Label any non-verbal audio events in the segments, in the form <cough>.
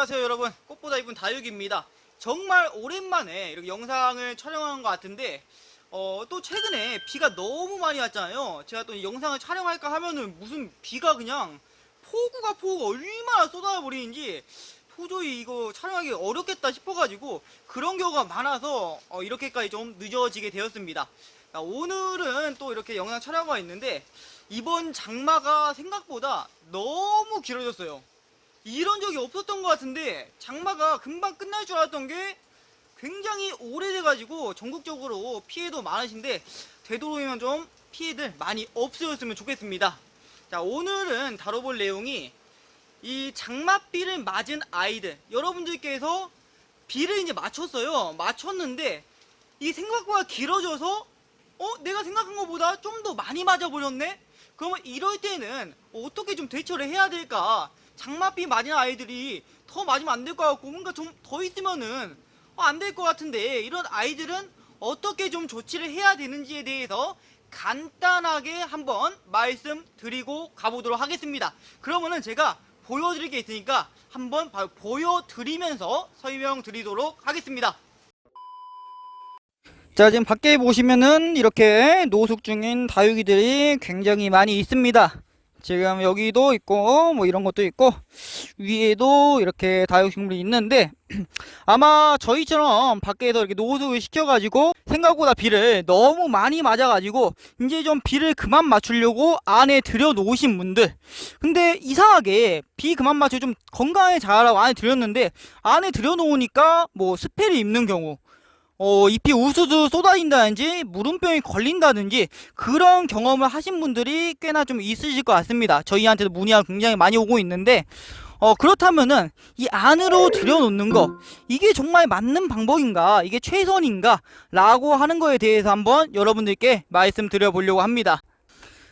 안녕하세요 여러분. 꽃보다 이쁜 다육입니다. 정말 오랜만에 이렇게 영상을 촬영한 것 같은데 어, 또 최근에 비가 너무 많이 왔잖아요. 제가 또이 영상을 촬영할까 하면은 무슨 비가 그냥 폭우가 폭우가 얼마나 쏟아져 버리는지 도저히 이거 촬영하기 어렵겠다 싶어가지고 그런 경우가 많아서 어, 이렇게까지 좀 늦어지게 되었습니다. 자, 오늘은 또 이렇게 영상 촬영가 있는데 이번 장마가 생각보다 너무 길어졌어요 이런 적이 없었던 것 같은데 장마가 금방 끝날 줄 알았던 게 굉장히 오래돼가지고 전국적으로 피해도 많으신데 되도록이면 좀 피해들 많이 없어졌으면 좋겠습니다. 자 오늘은 다뤄볼 내용이 이 장맛비를 맞은 아이들 여러분들께서 비를 이제 맞췄어요. 맞췄는데 이 생각보다 길어져서 어 내가 생각한 것보다 좀 더 많이 맞아버렸네. 그러면 이럴 때는 어떻게 좀 대처를 해야 될까? 장맛비 맞은 아이들이 더 맞으면 안 될 것 같고 뭔가 좀 더 있으면은 어, 안될 것 같은데 이런 아이들은 어떻게 좀 조치를 해야 되는지에 대해서 간단하게 한번 말씀드리고 가보도록 하겠습니다. 그러면은 제가 보여드릴 게 있으니까 한번 보여드리면서 설명드리도록 하겠습니다. 자 지금 밖에 보시면은 이렇게 노숙 중인 다육이들이 굉장히 많이 있습니다. 지금 여기도 있고 뭐 이런 것도 있고 위에도 이렇게 다육식물이 있는데 <clears throat> 아마 저희처럼 밖에서 이렇게 노숙을 시켜가지고 생각보다 비를 너무 많이 맞아가지고 이제 좀 비를 그만 맞추려고 안에 들여 놓으신 분들. 근데 이상하게 비 그만 맞춰 좀 건강하게 자라라고 안에 들였는데 안에 들여 놓으니까 뭐 스펠이 입는 경우 어, 잎이 우수수 쏟아진다든지 물음병이 걸린다든지 그런 경험을 하신 분들이 꽤나 좀 있으실 것 같습니다. 저희한테도 문의가 굉장히 많이 오고 있는데 어, 그렇다면은 이 안으로 들여놓는 거 이게 정말 맞는 방법인가 이게 최선인가 라고 하는 거에 대해서 한번 여러분들께 말씀드려 보려고 합니다.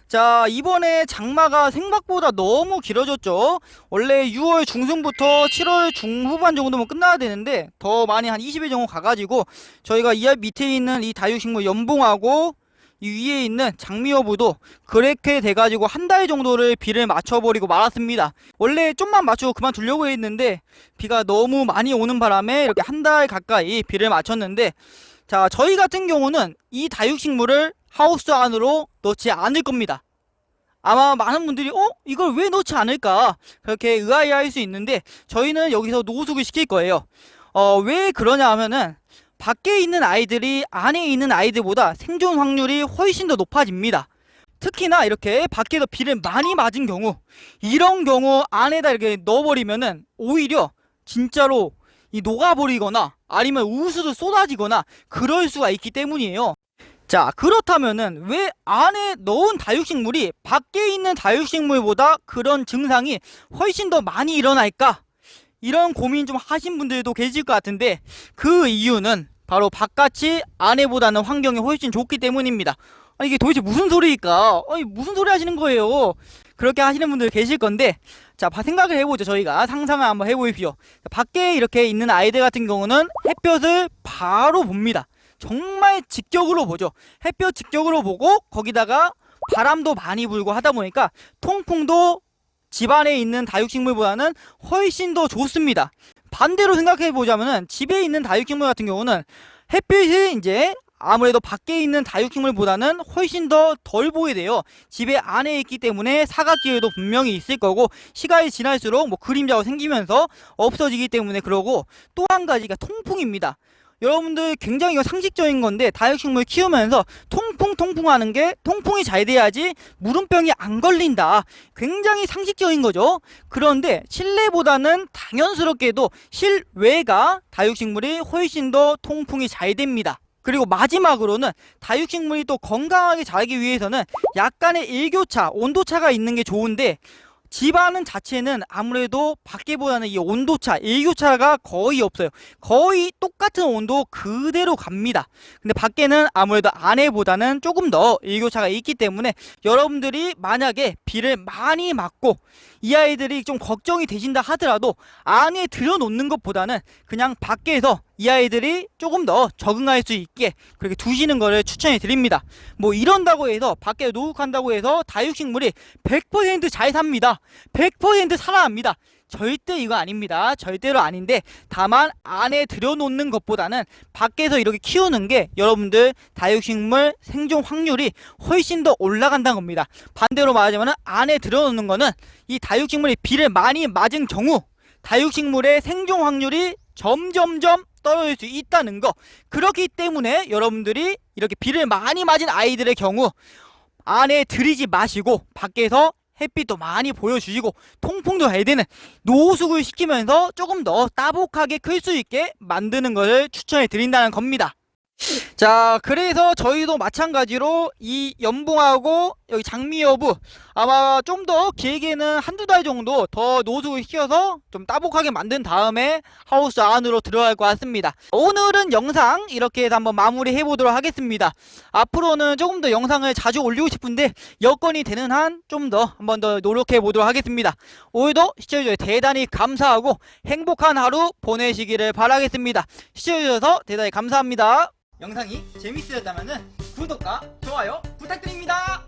자 이번에 장마가 생각보다 너무 길어졌죠. 원래 6월 중순부터 7월 중후반 정도면 끝나야 되는데 더 많이 한 20일 정도 가가지고 저희가 이 밑에 있는 이 다육식물 연봉하고 이 위에 있는 장미여부도 그렇게 돼가지고 한 달 정도를 비를 맞춰버리고 말았습니다. 원래 좀만 맞추고 그만 두려고 했는데 비가 너무 많이 오는 바람에 이렇게 한 달 가까이 비를 맞췄는데 자 저희 같은 경우는 이 다육식물을 하우스 안으로 넣지 않을 겁니다. 아마 많은 분들이 어 이걸 왜 넣지 않을까 그렇게 의아해할 수 있는데 저희는 여기서 노숙을 시킬 거예요. 어 왜 그러냐 하면은 밖에 있는 아이들이 안에 있는 아이들보다 생존 확률이 훨씬 더 높아집니다. 특히나 이렇게 밖에서 비를 많이 맞은 경우 이런 경우 안에다 이렇게 넣어버리면은 오히려 진짜로 이 녹아버리거나 아니면 우수도 쏟아지거나 그럴 수가 있기 때문이에요. 자 그렇다면은 왜 안에 넣은 다육식물이 밖에 있는 다육식물보다 그런 증상이 훨씬 더 많이 일어날까? 이런 고민 좀 하신 분들도 계실 것 같은데 그 이유는 바로 바깥이 안에보다는 환경이 훨씬 좋기 때문입니다. 아 이게 도대체 무슨 소리일까? 아니 무슨 소리 하시는 거예요? 그렇게 하시는 분들 계실 건데 자 바- 생각을 해보죠 저희가. 상상을 한번 해보십시오. 밖에 이렇게 있는 아이들 같은 경우는 햇볕을 바로 봅니다 정말 직격으로 보죠. 햇볕 직격으로 보고 거기다가 바람도 많이 불고 하다 보니까 통풍도 집안에 있는 다육식물보다는 훨씬 더 좋습니다. 반대로 생각해 보자면은 집에 있는 다육식물 같은 경우는 햇빛이 이제 아무래도 밖에 있는 다육식물보다는 훨씬 더 덜 보게 돼요. 집에 안에 있기 때문에 사각지대도 분명히 있을 거고 시간이 지날수록 뭐 그림자가 생기면서 없어지기 때문에 그러고 또 한 가지가 통풍입니다. 여러분들 굉장히 이거 상식적인 건데 다육식물 키우면서 통풍 통풍 하는 게 통풍이 잘 돼야지 물음병이 안 걸린다. 굉장히 상식적인 거죠. 그런데 실내보다는 당연스럽게도 실외가 다육식물이 훨씬 더 통풍이 잘 됩니다. 그리고 마지막으로는 다육식물이 또 건강하게 자라기 위해서는 약간의 일교차, 온도차가 있는 게 좋은데 집안은 자체는 아무래도 밖에보다는 이 온도차, 일교차가 거의 없어요. 거의 똑같은 온도 그대로 갑니다. 근데 밖에는 아무래도 안에보다는 조금 더 일교차가 있기 때문에 여러분들이 만약에 비를 많이 맞고 이 아이들이 좀 걱정이 되신다 하더라도 안에 들여놓는 것보다는 그냥 밖에서 이 아이들이 조금 더 적응할 수 있게 그렇게 두시는 거를 추천해 드립니다. 뭐 이런다고 해서 밖에 노숙한다고 해서 다육식물이 100%잘 삽니다. 100% 살아납니다. 절대 이거 아닙니다. 절대로 아닌데 다만 안에 들여놓는 것보다는 밖에서 이렇게 키우는 게 여러분들 다육식물 생존 확률이 훨씬 더 올라간다는 겁니다. 반대로 말하자면 안에 들여놓는 거는 이 다육식물이 비를 많이 맞은 경우 다육식물의 생존 확률이 점점점 떨어질 수 있다는 거. 그렇기 때문에 여러분들이 이렇게 비를 많이 맞은 아이들의 경우 안에 들이지 마시고 밖에서 햇빛도 많이 보여주시고 통풍도 해야 되는 노숙을 시키면서 조금 더 따복하게 클 수 있게 만드는 것을 추천해 드린다는 겁니다. 자, 그래서 저희도 마찬가지로 이 연봉하고 여기 장미 여부 아마 좀 더 길게는 한두 달 정도 더 노숙을 시켜서 좀 따복하게 만든 다음에 하우스 안으로 들어갈 것 같습니다. 오늘은 영상 이렇게 해서 한번 마무리 해 보도록 하겠습니다. 앞으로는 조금 더 영상을 자주 올리고 싶은데 여건이 되는 한 좀 더 한번 더 노력해 보도록 하겠습니다. 오늘도 시청해주셔서 대단히 감사하고 행복한 하루 보내시기를 바라겠습니다. 시청해주셔서 대단히 감사합니다. 영상이 재밌으셨다면 구독과 좋아요 부탁드립니다.